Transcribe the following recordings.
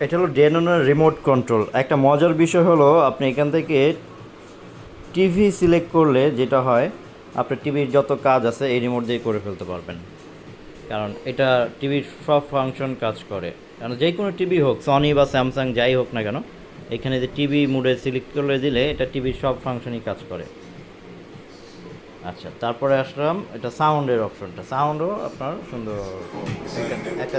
এটা হলো ডেননের remote control একটা মজার বিষয় হলো, আপনি এখান থেকে টিভি সিলেক্ট করলে যেটা হয়, আপনার টিভির যত কাজ আছে, এই রিমোট দিয়ে করে ফেলতে পারবেন। কারণ এটা টিভির সব ফাংশন কাজ করে। কারণ যে কোনো টিভি হোক সনি বা স্যামসাং যাই হোক না কেন, এখানে যে টিভি মুডে সিলেক্ট করে দিলে, এটা টিভির সব ফাংশনই কাজ করে। আচ্ছা তারপরে আসলাম, এটা সাউন্ডের অপশনটা সাউন্ডও আপনার সুন্দর। একটা- একটা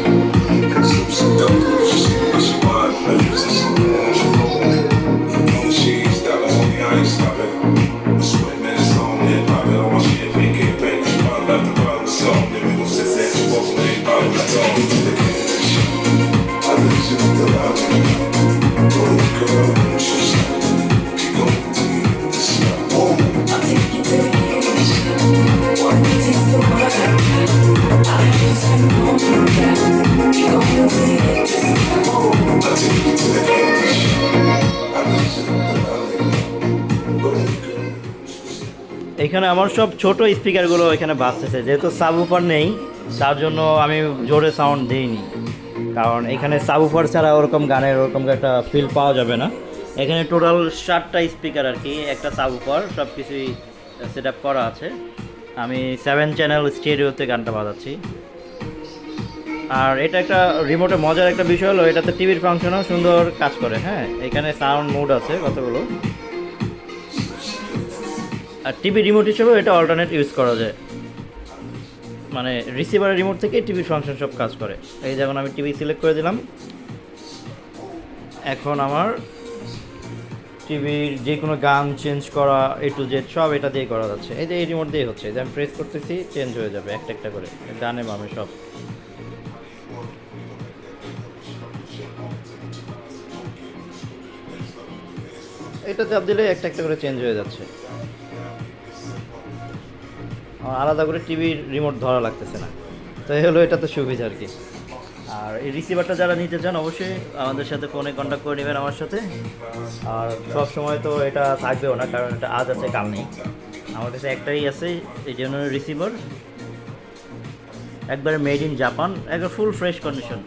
এখানে আমার সব ছোট স্পিকারগুলো এখানে বাজতেছে যেহেতু সাবউফার নেই, তার জন্য আমি জোরে সাউন্ড দিইনি। কারণ এখানে সাবউফার ছাড়া ওরকম গানের ওরকম একটা ফিল পাওয়া যাবে না। এখানে টোটাল সাতটা স্পিকার আর কি, একটা সাবউফার সব কিছুই সেট আপ করা আছে। আমি সেভেন চ্যানেল স্টেডিওতে গানটা বাজাচ্ছি। আর এটা একটা রিমোটে মজার একটা বিষয় হলো, এটাতে টিভির ফাংশনও সুন্দর কাজ করে হ্যাঁ? এখানে সাউন্ড মোড আছে কতগুলো আর টিভি রিমোট হিসেবেও এটা অল্টারনেট ইউজ করা যায়। মানে রিসিভারের রিমোট থেকে টিভির ফাংশন সব কাজ করে। এই যেমন আমি টিভি সিলেক্ট করে দিলাম। এখন আমার টিভির যে কোনো গান চেঞ্জ করা এ টু জেড সব এটা দিয়ে করা যাচ্ছে। এই যে এই রিমোট দিয়ে হচ্ছে। যে আমি প্রেস করতেছি চেঞ্জ হয়ে যাবে, একটা একটা করে। গানে বামে সব। এটা চাপ দিলে একটা একটা করে চেঞ্জ হয়ে যাচ্ছে। আলাদা করে টিভির রিমোট ধরা লাগতেছে না। তো এই হলো এটা তো সুবিধা আর কি। আর এই রিসিভারটা যারা নিতে চান অবশ্যই আমাদের সাথে ফোনে কন্ট্যাক্ট করে নেবেন আমার সাথে। আর সব সময় তো এটা থাকবেও না, কারণ এটা আজ আছে, কাল নেই। আমার কাছে একটাই আছে, এই জন্য রিসিভার একবারে মেড ইন জাপান একবার full fresh condition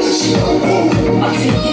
Slow. I see